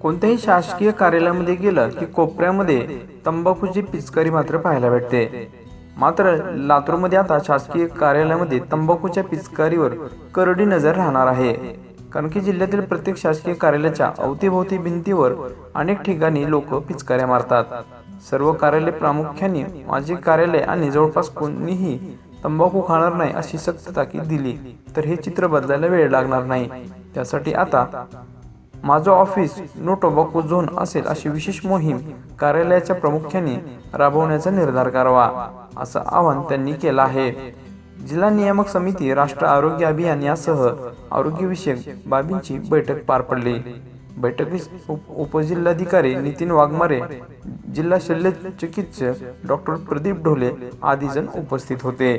कोणत्याही शासकीय कार्यालयामध्ये गेलं की कोपऱ्यामध्ये तंबाखूची पिचकारी मात्र पाहायला भेटते. मात्र लातूरमध्ये आता शासकीय कार्यालयामध्ये तंबाखूच्या पिचकारीवर करडी नजर राहणार आहे. कारण की जिल्ह्यातील प्रत्येक शासकीय कार्यालयाच्या अवतीभोवती भिंतीवर अनेक ठिकाणी लोक पिचकाऱ्या मारतात. सर्व कार्यालय प्रामुख्याने माझे कार्यालय आणि जवळपास कोणीही तंबाखू खाणार नाही अशी सक्त ताकीद दिली. तर हे चित्र बदलायला वेळ लागणार नाही. त्यासाठी आता माझं ऑफिस नो टोबॅको झोन असेल अशी विशेष मोहीम कार्यालयाच्या प्रामुख्याने राबवण्याचा निर्धार करावा असं आवाहन त्यांनी केलं आहे. जिल्हा नियामक समिती राष्ट्र आरोग्य अभियान यासह आरोग्यविषयक बाबींची बैठक पार पडली. बैठकीस उप उपजिल्हाधिकारी नितीन वाघमारे जिल्हा शल्य चिकित्सक डॉक्टर प्रदीप ढोले आदी जण उपस्थित होते.